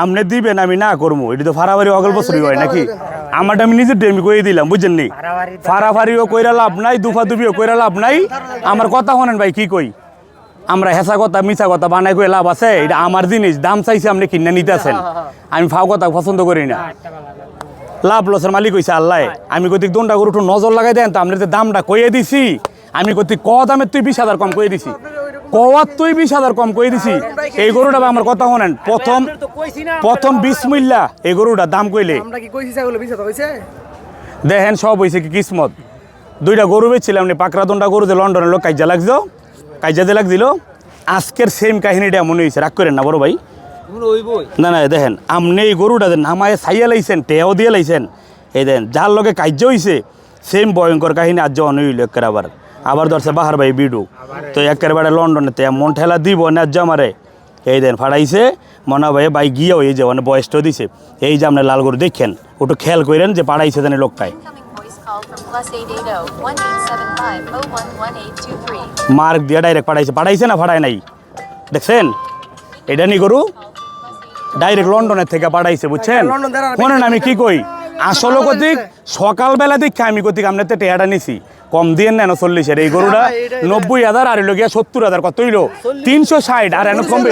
আপনি দিবেন আমি না করব এটা তো ফারাফারি অগল বছরই হয় নাকি? আমারটা আমি নিজের কয়ে দিলাম নি? ফারাফারিও কইরা লাভ নাই দুফা দুবিও কইরা লাভ নাই। আমার কথা শোনেন ভাই কি কই? আমরা হেসা কথা মিছা কথা বানাই কই লাভ আছে? এটা আমার জিনিস দাম চাইছে আপনি কিনে নিতে আছেন আমি ফাও কথা পছন্দ করি না। লাভ লসের মালিক হইছে আল্লাহ। আমি কতিক দোনটা করে একটু নজর লাগাই দেন তো আপনার যে দামটা কইয়ে দিছি আমি কতিক ক দামের তুই বিশ হাজার কম কইয়ে দিছি। কওয়ার তুই বিশ হাজার কম কইয়ে দিছি? এই গরুটা আমার কথা শোনেন। প্রথম প্রথম বিশ মূল্যা এই গরুটার দাম কইলে। দেখেন সব হয়েছে কি কিসমত। দুইটা গরু বেচছিলাম নি পাকড়া দোনটা গরু যে লন্ডনের লোক কাইজা লাগছো দিয়ে লাগছিল আজকের সেম কাহিনীটা মনে হয়েছে রাগ করেন না বড় ভাই। না না দেখেন আপনি এই গরুটা দেন নামায় ছাইয়া লাইছেন টেয়াও দিয়ে লাইছেন এই দেন যার লগে কার্য হইছে সেম ভয়ঙ্কর কাহিনী আজ অন হইল আবার। আবার ধরছে বাহার ভাই বিডু। তো একের লন্ডনে তে মন ঠেলা দিব ন্যায্য আমারে এই দেন, ফাড়াইছে, মনা ভাই ভাই গিয়েও এই যে মানে বয়সটা দিছে। এই যে আপনি লাল গরু দেখেন, ওটু খেয়াল করেন যে পাড়াইছে plus 880-1875-011823. মার্ক দিয়ে ডাইরেক্ট পাঠাইছে পাঠাইছে না পাঠায় নাই? দেখছেন? এটা নি গরু? ডাইরেক্ট লন্ডনের থেকে পাঠাইছে বুঝছেন? দ্বারা শোনেন আমি কি কই? আসলে কতিক সকালবেলা দেখে আমি কতিক আপনার তো টেয়াটা নিছি। কম দিয়ে নেন চল্লিশের এই গরুটা নব্বই হাজার আর এলো গিয়া সত্তর হাজার কত হইল? তিনশো ষাট আর এন কমবে।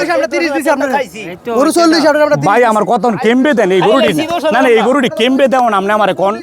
ভাই আমার কত কেমবে দেন? এই গরুটি না না এই গরুটি কেমবে না আপনি আমার তিরিশ